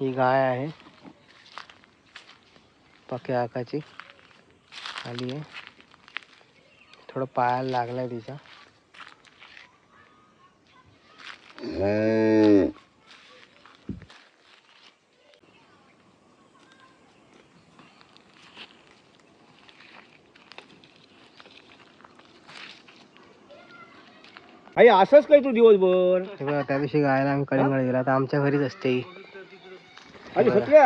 ही गाय आहे. पक्या आकाची. आली आहे. थोडं पायाला लागलाय तिच्या. आई असंच काय तू दिवसभर. हे बघा त्या दिवशी गायला आम्ही कलिंगड गेला. आता आमच्या घरीच असते ही. अरे सत्या.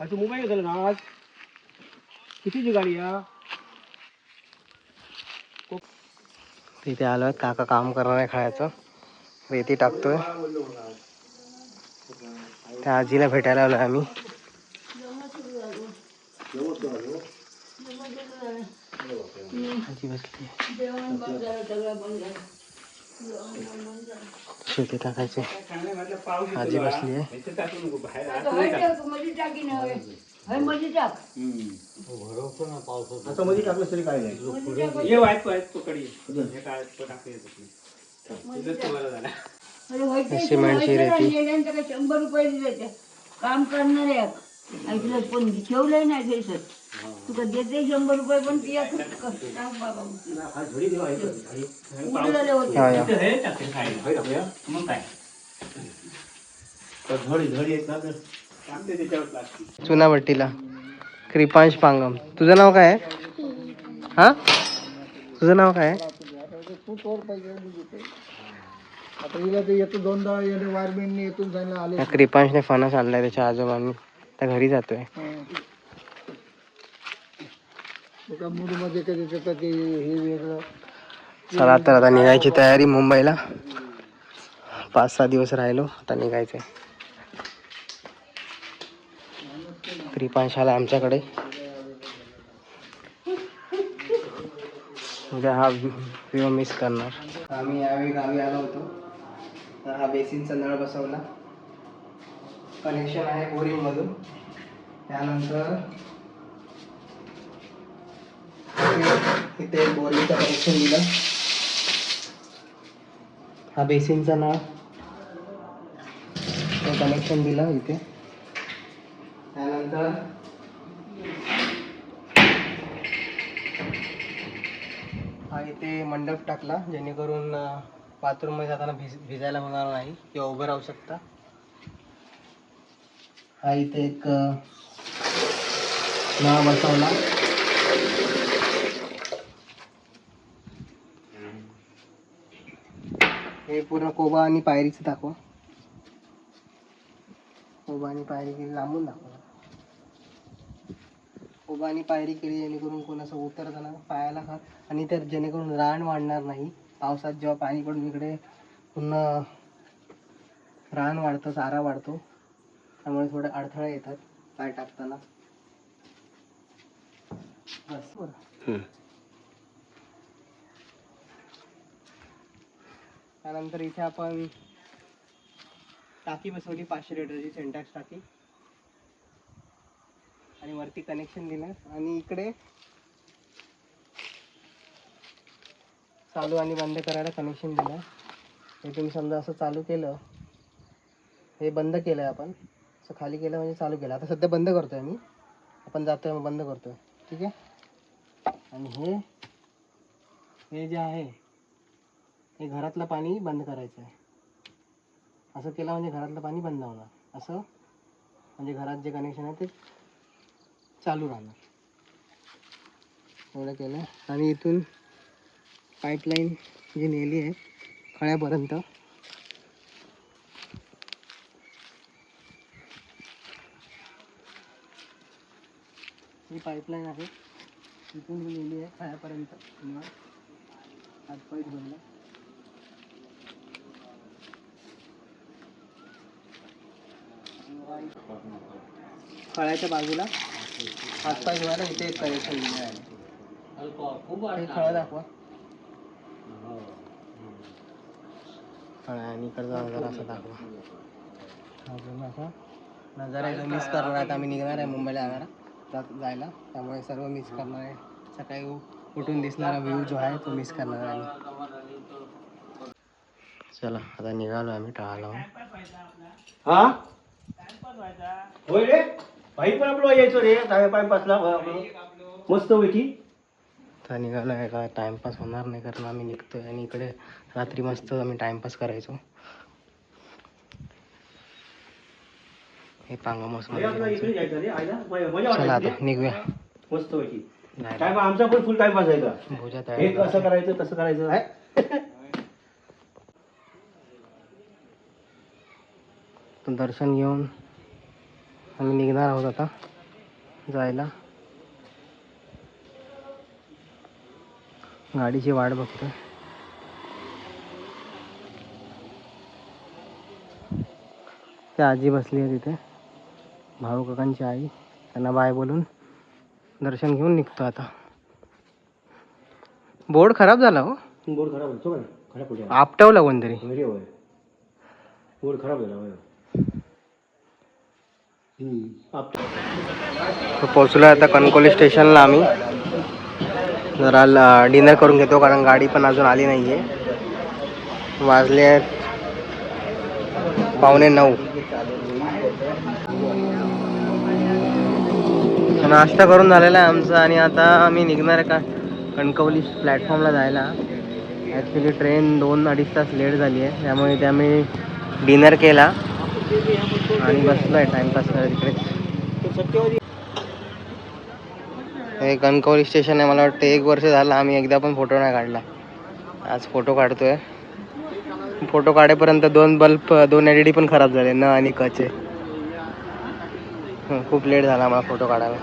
आज तू मुंबई गेला ना आज? कितीची गाडी या तिथे आलो काका काम करणार आहे खायचं. रेती टाकतोय. त्या आजीला भेटायला आलोय आम्ही. आजी बसली. शेती टाकायचे. आजी बसली आहे. असं मध्ये टाकलं तरी काय नाही ये वाईट वाईट पकडी. हे काय तो टाकले सिमेंटची रेती. शंभर रुपये दिले ते. काम करणारे ऐकलं पण ठेवलंय नाही घ्यायचं तुका देते शंभर रुपये पण ती असं कर. टाक बाबा. उडलेले होते. हा, या. हे टाकते खायला. मग काय? तर झडी झडी येत ना तर टाकते त्याच्यावर प्लास्टिक चुनाभट्टीला कृपांश पांगम. तुझं नाव काय आहे? हा? तुझं नाव काय आहे? आता हिला ते येतो दोनदा येणे वायरमेनने येतून सांगितलं आले त्या कृपांशने फणस आणलाय त्याच्या आजोबांनी. त्या घरी जातोय. एका आता कधी त्याचं ते हे वेगळं. तर आता निघायची तयारी मुंबईला. पाच सहा दिवस राहिलो आता निघायचं आहे त्रिपांशाला आमच्याकडे. उद्या हा व्ह्यू मिस करणार. आम्ही यावेळी गावी आलो होतो. तर हा बेसिनचा नळ बसवला. कनेक्शन आहे बोरिंगमधून. त्यानंतर इथे- इथे कनेक्शन दिलं हा बेसिनचा नळ. तो कनेक्शन दिलं इथे. त्यानंतर हा इथे मंडप टाकला जेणेकरून बाथरूममध्ये जाताना भिज भिजायला होणार नाही किंवा उभं राहू शकता. हा इथे एक अं, नळ बसवला. हे पूर्ण कोबा आणि पायरीचं दाखवा. कोबा आणि पायरी केली लांबून दाखवा. कोबा आणि पायरी केली जेणेकरून कोणाचं उतरताना पायाला खा आणि तर जेणेकरून रान वाढणार नाही. पावसात जेव्हा पाणी पडून इकडे पुन्हा रान वाढतं चारा वाढतो. त्यामुळे थोडे अडथळे येतात पाय टाकताना. बस. बरं त्यानंतर इथे आपण टाकी बसवली पाचशे लिटरची सेंटॅक्स टाकी. आणि वरती कनेक्शन दिलं. आणि इकडे चालू आणि बंद करायला कनेक्शन दिलं. हे तुम्ही समजा असं चालू केलं हे बंद केलं आहे आपण. असं खाली केलं म्हणजे चालू केलं. आता सध्या बंद करतो आहे मी. आपण जातो आहे मग बंद करतो आहे ठीक आहे? आणि हे हे जे आहे हे घरातलं पाणी बंद करायचं आहे असं केलं म्हणजे घरातलं पाणी बंद होणार. असं म्हणजे घरात जे कनेक्शन आहे ते चालू राहणार. एवढं केलं आणि इथून पाईपलाईन जी नेली आहे खळ्यापर्यंत. ही पाईपलाईन आहे. इथून नेली आहे खळ्यापर्यंत. मग बनला खळ्याच्या बाजूला. हातपाय धुवायला इथे एक कनेक्शन दिलं आहे. हे दाखवा. खळा आणि इकडचा नजारा असा दाखवा. अजून असा नजारा जो मिस करणार आहे आता आम्ही निघणार आहे मुंबईला जाणारा. जायला. त्यामुळे सर्व मिस करणार आहे. सकाळी उठून दिसणारा व्ह्यू जो आहे तो मिस करणार आहे आम्ही. चला आता निघालो आम्ही टाळाला हा? होय रे? भाई पण आपलं यायचो रे मस्त पैकी तर निघालो आहे का? टाइमपास होणार नाही कारण आम्ही निघतोय आणि इकडे रात्री मस्त आम्ही टाइमपास करायचो. हे आयला मजा चला आता. निघूया. मस्त पैकी. काय आमचा पण फुल टाइम पास आहे का? भोजा तयार कसं करायचं तसं करायचं. आहे दर्शन घेऊन आम्ही निघणार आहोत आता जायला. गाडीची वाट बघतोय. त्या आजी बसली आहे तिथे. भाऊ काकांची आई. त्यांना बाय बोलून दर्शन घेऊन निघतो आता. बोर्ड खराब झाला हो. बोर्ड खराब होतो आपटवला कोणतरी. बोर्ड खराब झाला पोचलो आहे आता कणकोली स्टेशनला आम्ही. जरा डिनर करून घेतो कारण गाडी पण अजून आली नाही आहे वाजले आहेत पावणे नऊ. नाश्ता करून झालेला आहे आमचा आणि आता आम्ही निघणार आहे का कणकवली प्लॅटफॉर्मला जायला. ॲक्च्युली ट्रेन दोन अडीच तास लेट झाली आहे. त्यामुळे ते आम्ही डिनर केला. आणि बसलाय आहे टाईमपास करत हे कणकवली स्टेशन आहे मला वाटतं एक वर्ष झालं आम्ही एकदा पण फोटो नाही काढला. आज फोटो काढतोय. फोटो काढेपर्यंत दोन बल्ब दोन एल डी पण खराब झाले न आणि कचे खूप लेट झाला मला फोटो काढायला.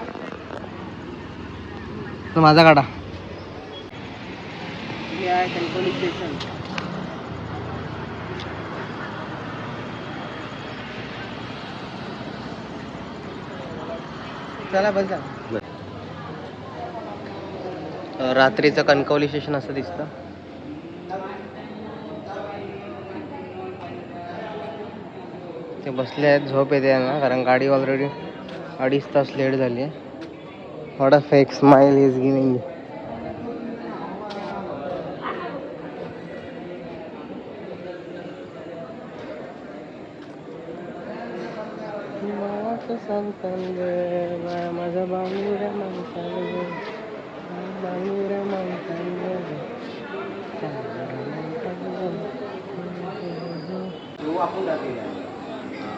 माझा काढा. कणकवली स्टेशन चला बस रात्रीचं कणकवली स्टेशन असं दिसतं? ते बसले आहेत झोप येते यांना कारण गाडी ऑलरेडी अडीच तास लेट झाली आहे. What a fake smile is giving माझा बांगुरा बांगुरा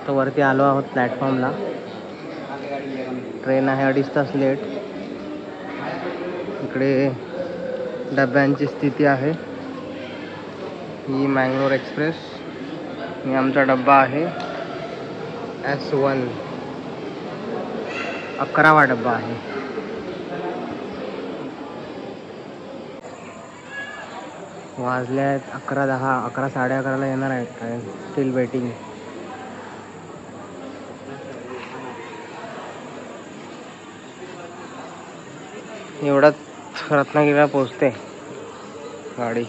तर वरती आलो आहोत प्लॅटफॉर्मला ट्रेन आहे अडीच तास लेट इकडे डब्यांची स्थिती आहे. ही मँगलोर एक्सप्रेस. आणि आमचा डब्बा आहे. S one. अकरावा डब्बा आहे. वाजले आहेत अकरा दहा अकरा साडे अकराला येणार आहेत ट्रेन स्टील वेटिंग एवढाच रत्नागिरीला पोचते गाडी.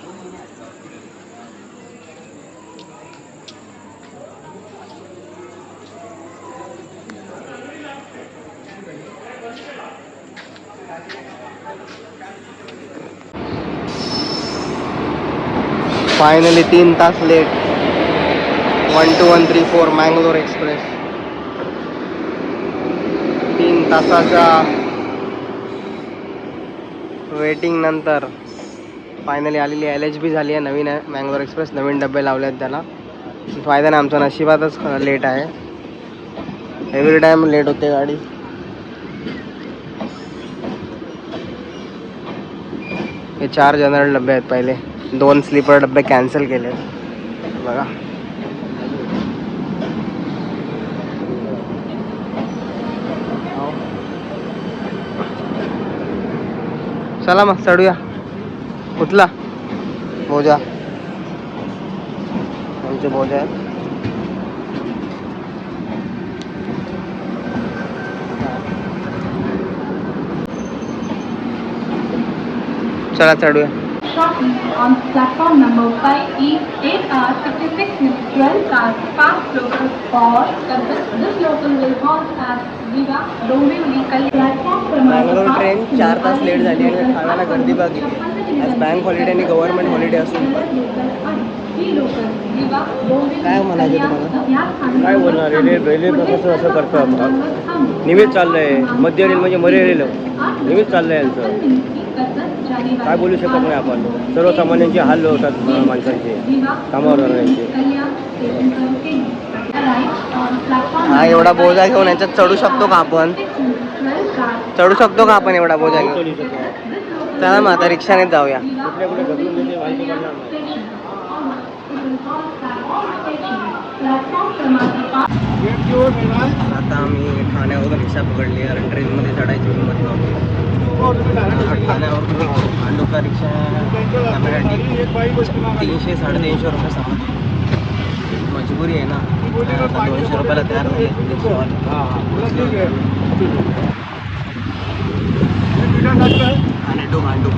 फायनली तीन तास late one two one three four Mangalore express तीन तासाच्या वेटिंग नंतर फायनली आलेली एल एच बी झाली आहे नवीन आहे मँगलोर एक्सप्रेस नवीन डबे लावले आहेत त्याला. फायदा नाही आमचा नशिबातच लेट आहे. एव्हरी टाईम लेट होते गाडी. हे चार जनरल डबे आहेत पहिले. दोन स्लीपर डबे कॅन्सल केले बघा. चला मग, चढूया. उचला बोजा. आमचे बोजा आहेत. चला, चढूया. On platform number 5 is 8 hours 56 minutes 12 cars fast local for this, this local will halt at Viva, Dombivli, platform Bangalore train चार तास लेट झाली आणि ठाण्याला गर्दी बाकी आज बँक हॉलिडे आणि गव्हर्नमेंट हॉलिडे असून काय म्हणायचं तुम्हाला? काय बोलणार? रेल्वे- रेल्वे पुढे कसं असं करतं आपण? स्थानकावर थांबू. चाललंय मध्य रेल म्हणजे मरे रेल निमित चाललंय यांचं काय बोलू शकत नाही आपण. सर्वसामान्यांचे हाल होतात माणसांचे कामावर जाणाऱ्यांचे. हा एवढा बोजा घेऊन याच्यात चढू शकतो का आपण? चढू शकतो का आपण एवढा बोजा घेऊन? चला मग आता रिक्षाने जाऊया. आता आम्ही ठाण्यावरून रिक्षा पकडली कारण ट्रेनमध्ये चढायची हिंमत नव्हती. ठाण्यावरून मांडुका रिक्षा तीनशे साडेतीनशे रुपये सांगत मजबुरी आहे ना? आता दोनशे रुपयाला तयार हा, हा. आहे. आणि मांडू